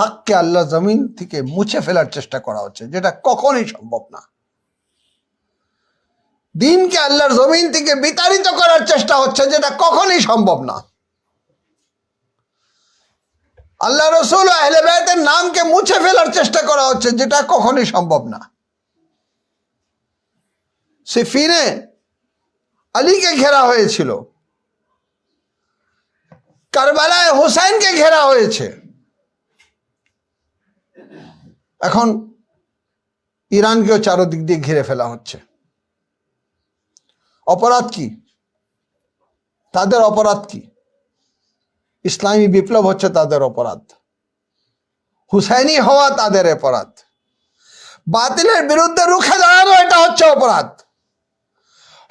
হাককে আল্লাহ জমিন থেকে মুছে ফেলার চেষ্টা করা হচ্ছে, যেটা কখনোই সম্ভব না। দিনকে আল্লাহর জমিন থেকে বিতাড়িত করার চেষ্টা হচ্ছে, যেটা কখনোই সম্ভব না। আল্লাহ রসুল আহলে বায়াতের নামকে মুছে ফেলার চেষ্টা করা হচ্ছে, যেটা কখনোই সম্ভব না। সিফিনে আলীকে ঘেরা হয়েছিল। কারবালায় হুসাইনকে ঘেরা হয়েছে। এখন ইরানকেও চারদিক দিয়ে ঘিরে ফেলা হচ্ছে। অপরাধ কি? তাদের অপরাধ কি? ইসলামী বিপ্লব হচ্ছে তাদের অপরাধ। হুসাইনি হওয়া তাদের অপরাধ। বাতিলের বিরুদ্ধে রুখে দাঁড়ানো এটা হচ্ছে অপরাধ।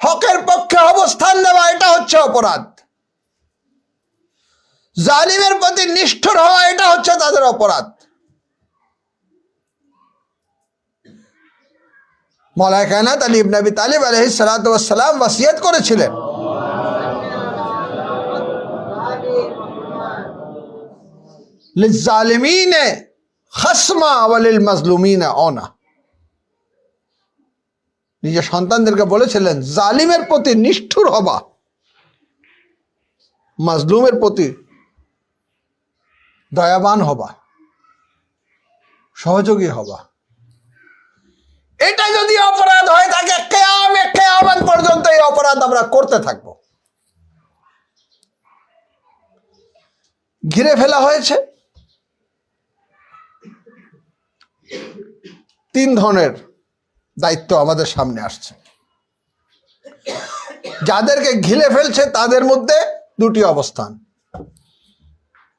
হকের পক্ষে অবস্থান নেওয়া এটা হচ্ছে অপরাধ। জালিমের প্রতি নিষ্ঠুর হওয়া এটা হচ্ছে তাদের অপরাধ। মৌলায় কায়নাত আলী ইবনে আবি তালিব আলহিস সালাম ওয়াসিয়ত করেছিলেন। নিজের সন্তানদেরকে বলেছিলেন, জালিমের প্রতি নিষ্ঠুর হবা। মাজলুমের প্রতি দয়াবান হবা। সহযোগী হবা। এটা যদি অপরাধ হয় থাকে কেয়ামে, কেয়ামত পর্যন্ত এই অপরাধ আমরা করতে থাকব। ঘিরে ফেলা হয়েছে। তিন ধরনের দায়িত্ব আমাদের সামনে আসছে। যাদেরকে ঘিরে ফেলছে তাদের মধ্যে দুটি অবস্থান।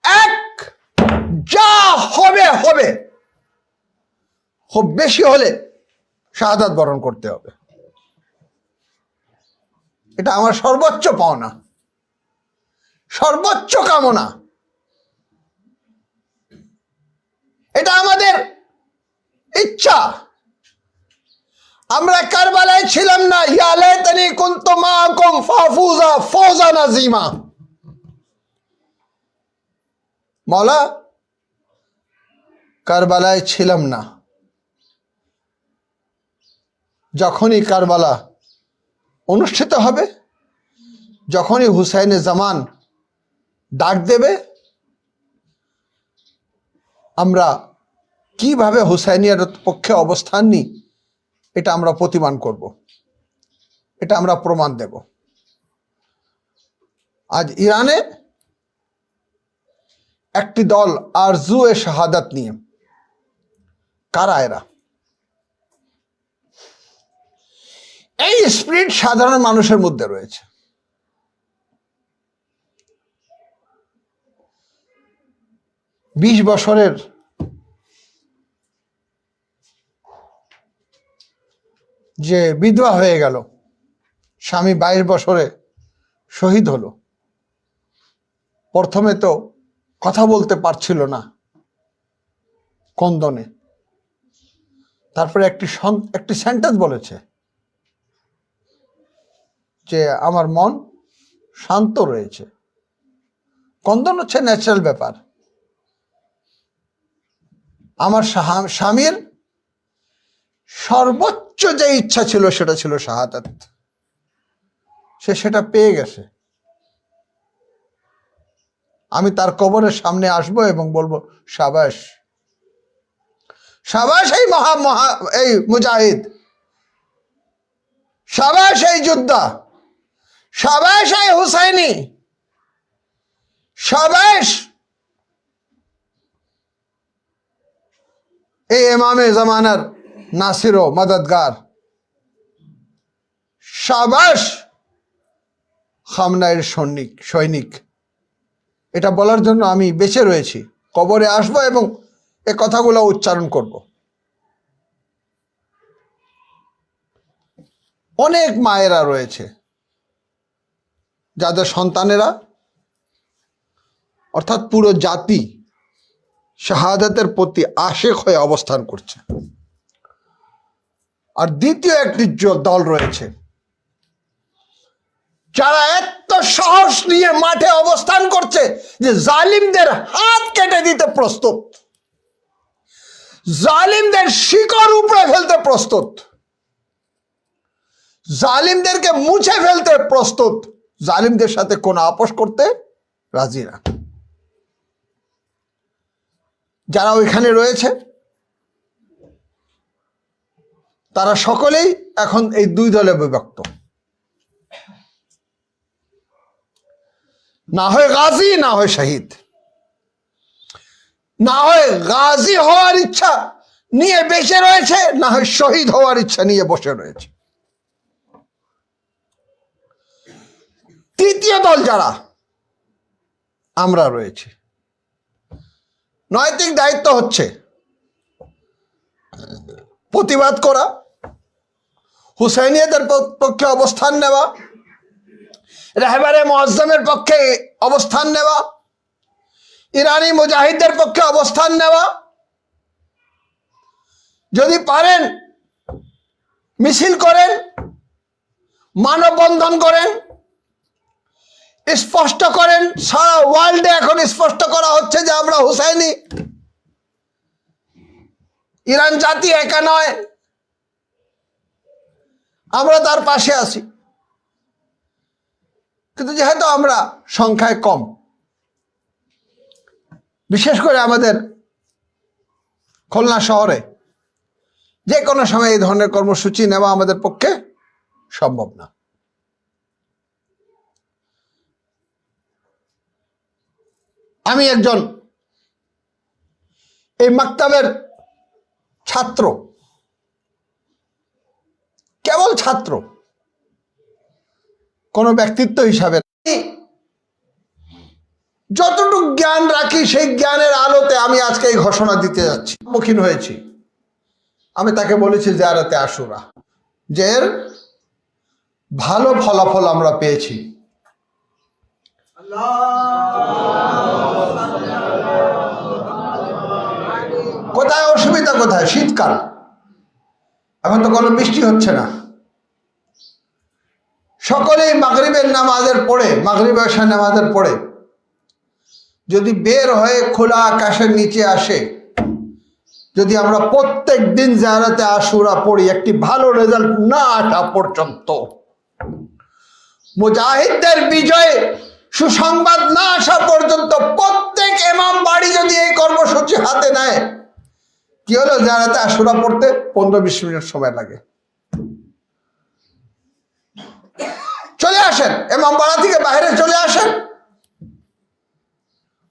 এক, যা হবে হবে। খুব বেশি হলে শাহাদাত বরণ করতে হবে। এটা আমার সর্বোচ্চ পাওনা। সর্বোচ্চ কামনা। এটা আমাদের ইচ্ছা। আমরা কারবালায় ছিলাম না। ইয়ালে তনি কুন্ত মাকুম ফাফুজা ফৌজা নাজিমা মৌলা কারবালায় ছিলাম না। যখনই কারবালা অনুষ্ঠিত হবে, যখনই হুসাইনে জামান ডাক দেবে, আমরা কীভাবে হুসাইনিয়ার পক্ষে অবস্থান নিই, এটা আমরা প্রতিমান করব। এটা আমরা প্রমাণ দেব। আজ ইরানে একটি দল আরজু এ শাহাদাত নিয়ে, কারা এরা এই স্পিরিট সাধারণ মানুষের মধ্যে রয়েছে। বিশ বছরের যে বিধবা হয়ে গেল, স্বামী বাইশ বছরে শহীদ হলো। প্রথমে তো কথা বলতে পারছিল না কন্দনে। তারপরে একটি একটি সেন্টেন্স বলেছে যে আমার মন শান্ত রয়েছে। কন্দন হচ্ছে ন্যাচারাল ব্যাপার। আমার স্বামীর সর্বোচ্চ যে ইচ্ছা ছিল সেটা ছিল শাহাদাত। সে সেটা পেয়ে গেছে। আমি তার কবরের সামনে আসব এবং বলব, সাবাস। সাবাস এই মহা মহা এই মুজাহিদ। সাবাস এই যোদ্ধা। সাবাস এই হুসাইনি। সাবাস এই এমামে জামানার নাসির ও মদদগার সাবাস খামনাইয়ের সৈনিক সৈনিক। এটা বলার জন্য আমি বেঁচে রয়েছি। কবরে আসব এবং এ কথাগুলো উচ্চারণ করব। অনেক মায়েরা রয়েছে। যাদের সন্তানেরা, অর্থাৎ পুরো জাতি শাহাদাতের প্রতি আশেক হয়ে অবস্থান করছে। আর দ্বিতীয় একটি দল রয়েছে, যারা এত সাহস নিয়ে মাঠে অবস্থান করছে যে জালিমদের হাত কেটে দিতে প্রস্তুত। জালিমদের শিকড় উপরে ফেলতে প্রস্তুত। জালিমদেরকে মুছে ফেলতে প্রস্তুত। জালিমদের সাথে কোনো আপোষ করতে রাজি না। যারা ওইখানে রয়েছে, তারা সকলেই এখন এই দুই দলে বিভক্ত। না হয় গাজী, না হয় শহীদ। না হয় গাজী হওয়ার ইচ্ছা নিয়ে বেঁচে রয়েছে, না হয় শহীদ হওয়ার ইচ্ছা নিয়ে বসে রয়েছে। তৃতীয় দল যারা, আমরা রয়েছে। নৈতিক দায়িত্ব হচ্ছে, প্রতিবাদ করা হুসাইনিয়াদের পক্ষে অবস্থান নেওয়া, রেহবারে মোয়াজ্জমের পক্ষে অবস্থান নেওয়া, ইরানি মুজাহিদদের পক্ষে অবস্থান নেওয়া। যদি পারেন, মিছিল করেন, মানববন্ধন করেন স্পষ্ট করেন, সারা ওয়ার্ল্ডে এখন স্পষ্ট করা হচ্ছে যে আমরা হুসাইনি। ইরান জাতি একা নয়। আমরা তার পাশে আছি। কিন্তু যেহেতু আমরা সংখ্যায় কম, বিশেষ করে আমাদের খুলনা শহরে, যে কোনো সময় এই ধরনের কর্মসূচি নেওয়া আমাদের পক্ষে সম্ভব না। আমি একজন এই মাক্তাবের ছাত্র। কেবল ছাত্র। কোনো ব্যক্তিত্ব হিসাবে। যতটুকু জ্ঞান রাখি, সেই জ্ঞানের আলোতে আমি আজকে এই ঘোষণা দিতে যাচ্ছি। সম্মুখীন হয়েছি। আমি তাকে বলেছি যে জিয়ারাতে আশুরা। যে ভালো ফলাফল আমরা পেয়েছি। কোথায় অসুবিধা কোথায়? শীতকাল। এখন তো কোনো বৃষ্টি হচ্ছে না। সকলেই মাগরিবের নামাজের পড়ে, মাগরিব নামাজের পড়ে। যদি বের হয়ে খোলা আকাশের নিচে আসে, যদি আমরা প্রত্যেক দিন জায়গাতে আশুরা পড়ি, একটি ভালো রেজাল্ট না আসা পর্যন্ত। মুজাহিদদের বিজয়ে সুসংবাদ না আসা পর্যন্ত প্রত্যেক এমাম বাড়ি যদি এই কর্মসূচি হাতে নেয়, কি হলো? জানাতে আশুরা পড়তে পনেরো বিশ মিনিট সময় লাগে। চলে আসেন এমাম বাড়া থেকে বাইরে চলে আসেন।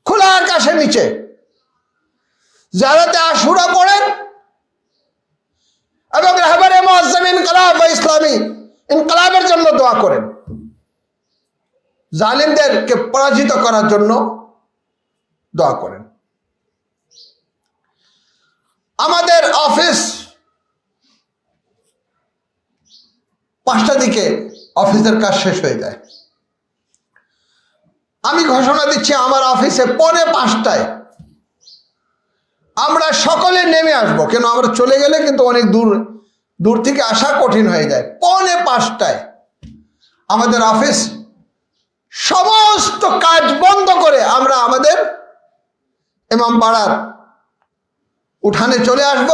খোলা আকাশের নিচে। যারাতে আশুরা পড়েন। এবং রাহবারে মুআজ্জম ইনকলাব বা ইসলামী ইনকলাবের জন্য দোয়া করেন। জালিমদেরকে পরাজিত করার জন্য দোয়া করেন। আমাদের অফিস পাঁচটা দিকে অফিসের কাজ শেষ হয়ে যায়। আমি ঘোষণা দিচ্ছি, আমার অফিসে পৌনে পাঁচটায় আমরা সকলে নেমে আসব। কেন, আমরা চলে গেলে কিন্তু অনেক দূর দূর থেকে আসা কঠিন হয়ে যায়। পৌনে পাঁচটায় আমাদের অফিস সমস্ত কাজ বন্ধ করে আমরা আমাদের এমাম পাড়ার উঠানে চলে আসব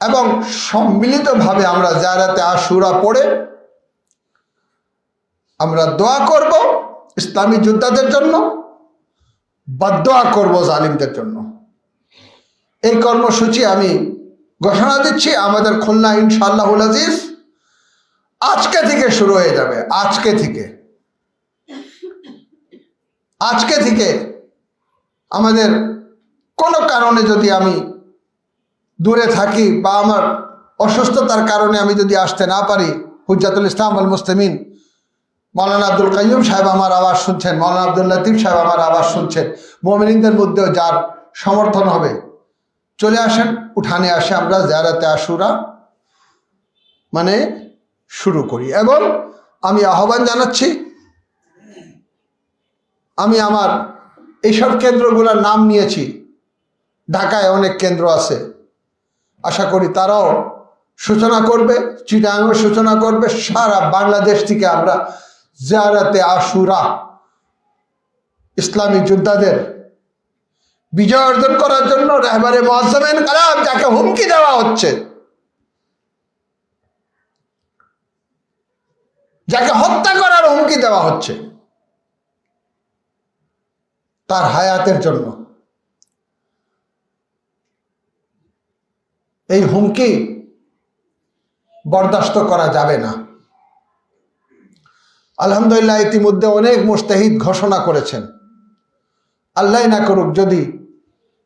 এবং সম্মিলিতভাবে আমরা জায়রাতে আশুরা পড়ে আমরা দোয়া করব ইসলামী যোদ্ধাদের জন্য বাদোয়া করব জালিমদের জন্য। এই কর্মসূচি আমি ঘোষণা দিচ্ছি, আমাদের খুলনা ইনশাআল্লাহুল আজিজ। আজকে থেকে শুরু হয়ে যাবে, আজকে থেকে। আজকে থেকে আমাদের কোনো কারণে যদি আমি দূরে থাকি বা আমার অসুস্থতার কারণে আমি যদি আসতে না পারি, হুজ্জাতুল ইসলাম আল মুস্তামিন মৌলানা আব্দুল কাইয়ুম সাহেব আমার আওয়াজ শুনছেন, মৌলানা আব্দুল লতিফ সাহেব আমার আওয়াজ শুনছেন, মোমিনদের মধ্যেও যার সমর্থন হবে, চলে আসেন, উঠানে আসে আমরা জারাতে আশুরা। মানে শুরু করি এবং আমি আহ্বান জানাচ্ছি, আমি আমার এইসব কেন্দ্রগুলোর নাম নিয়েছি, ঢাকায় অনেক কেন্দ্র আছে, আশা করি তারাও সূচনা করবে চিটাঙ্গ সূচনা করবে, সারা বাংলাদেশ থেকে আমরা জিয়ারাতে আশুরা ইসলামী যোদ্ধাদের বিজয় অর্জন করার জন্য রেহবারে মহাসমেন কালাম যাকে হুমকি দেওয়া হচ্ছে। যাকে হত্যা করার হুমকি দেওয়া হচ্ছে, তার হায়াতের জন্য। এই হুমকি বরদাস্ত করা যাবে না। আলহামদুলিল্লাহ, ইতিমধ্যে অনেক মুস্তাহিদ ঘোষণা করেছেন। আল্লাহ না করুক, যদি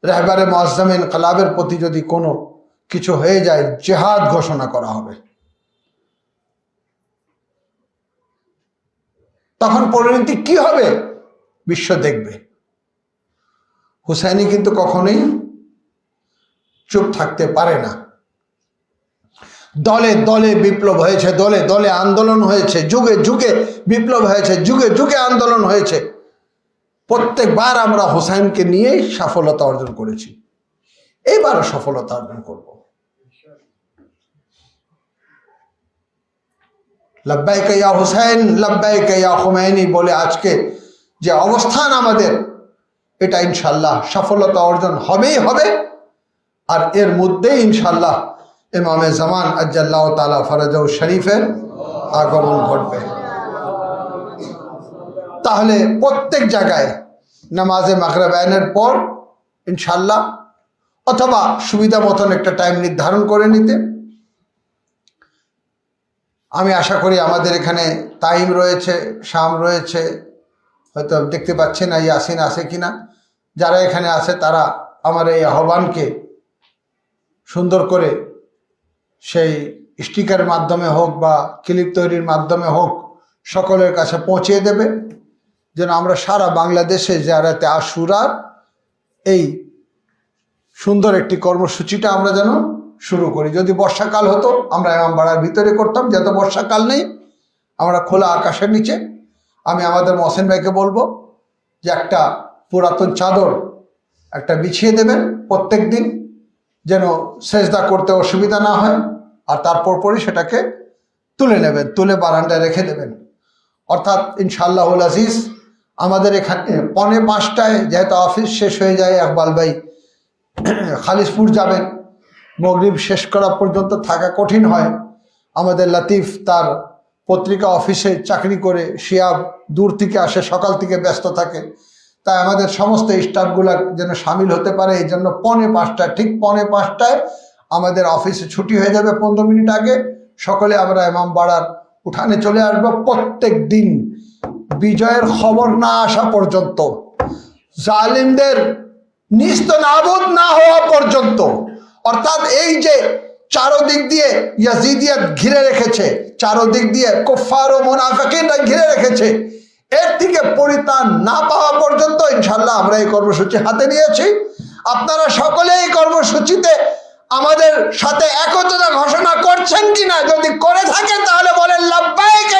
রেহবারে মজামিন কালাবের প্রতি যদি কোনো কিছু হয়ে যায়, জেহাদ ঘোষণা করা হবে। তখন পরিণতি কি হবে? বিশ্ব দেখবে। হুসাইনি কিন্তু কখনোই চুপ থাকতে পারে না। দলে দলে বিপ্লব হয়েছে, দলে দলে আন্দোলন হয়েছে, যুগে যুগে বিপ্লব হয়েছে, যুগে যুগে আন্দোলন হয়েছে। প্রত্যেকবার আমরা হোসাইনকে নিয়েই সফলতা অর্জন করেছি। এবারও সফলতা অর্জন করব। লব্বাই ইয়া হুসাইন লব্বাই ইয়া হুমায়ুনি বলে আজকে যে অবস্থান আমাদের, এটা ইনশাল্লাহ সফলতা অর্জন হবেই হবে। আর এর মধ্যেই ইনশাল্লাহ ইমামে জামান আজ্জাল্লাহ তালা ফরাজ শরীফের আগমন ঘটবে। তাহলে প্রত্যেক জায়গায় নামাজে মাগরাবায়নের পর ইনশাল্লাহ অথবা সুবিধা মতন একটা টাইম নির্ধারণ করে নিতে। আমি আশা করি আমাদের এখানে তাইম রয়েছে, শাম রয়েছে, হয়তো দেখতে পাচ্ছি না ইয়াসিন আছে কি না যারা এখানে আছে, তারা আমার এই আহ্বানকে সুন্দর করে সেই স্টিকারের মাধ্যমে হোক বা ক্লিপ তৈরির মাধ্যমে হোক, সকলের কাছে পৌঁছিয়ে দেবে। যেন আমরা সারা বাংলাদেশে যারাতে আশুরার এই সুন্দর একটি কর্মসূচিটা আমরা যেন শুরু করি। যদি বর্ষাকাল হতো, আমরা বাড়ার ভিতরে করতাম যেহেতু বর্ষাকাল নেই, আমরা খোলা আকাশের নিচে। আমি আমাদের মহসেন ভাইকে বলব যে একটা পুরাতন চাদর একটা বিছিয়ে দেবেন প্রত্যেক দিন, যেন সেজদা করতে অসুবিধা না হয়, আর তারপর পরই সেটাকে তুলে নেবেন, তুলে বারান্দায় রেখে দেবেন। অর্থাৎ ইনশাল্লাহুল আজিজ, আমাদের এখানে পনে পাঁচটায় যেহেতু অফিস শেষ হয়ে যায়, একবাল ভাই খালিশপুর যাবেন মগরিব শেষ করা পর্যন্ত থাকা কঠিন হয়। আমাদের লতিফ তার পত্রিকা অফিসে চাকরি করে শিয়াব দূর থেকে আসে, সকাল থেকে ব্যস্ত থাকে। তাই আমাদের সমস্ত স্টাফগুলা যেন সামিল হতে পারে, এই জন্য পনে পাঁচটায়, ঠিক পনে পাঁচটায় আমাদের অফিসে ছুটি হয়ে যাবে পনেরো মিনিট আগে। সকলে আমরা এমাম বাড়ার উঠানে চলে আসব। প্রত্যেক দিন বিজয়ের খবর না আসা পর্যন্ত, জালিমদের নিস্ত নাবুদ না হওয়া পর্যন্ত অর্থাৎ এই যে চারোদিক দিয়ে ইয়াজিদিয়াত ঘিরে রেখেছে, চারোদিক দিয়ে কোফার ও মোনাফাকিনরা ঘিরে রেখেছে, এর থেকে পরিত্রাণ না পাওয়া পর্যন্ত ইনশাল্লাহ আমরা এই কর্মসূচি হাতে নিয়েছি। আপনারা সকলে এই কর্মসূচিতে আমাদের সাথে একতা ঘোষণা করছেন কিনা, যদি করে থাকেন তাহলে বলেন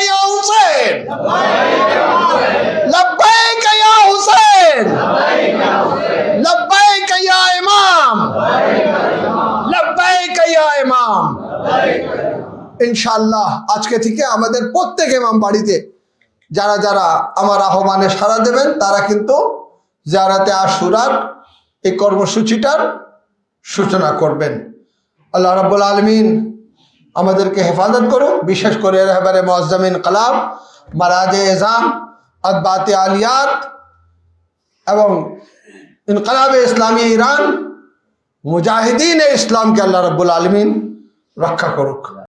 ইয়া হুসেন! ইয়া ইমাম! ইমাম। ইনশাআল্লাহ, আজকে থেকে আমাদের প্রত্যেক ইমাম বাড়িতে যারা যারা আমার আহ্বানে সাড়া দেবেন, তারা কিন্তু জারাতে আশুরার এই কর্মসূচিটার সূচনা করবেন। আল্লাহ রাব্বুল আলমিন আমাদেরকে হেফাজত করুন বিশেষ করে রেহবারে মজামিন কালাম মারাজে এজাম, আদবাতে আলিয়াত এবং ইনকলাব ইসলামী ইরান মুজাহিদিন ইসলামকে আল্লাহ রব্বুল আলমিন রক্ষা করুক।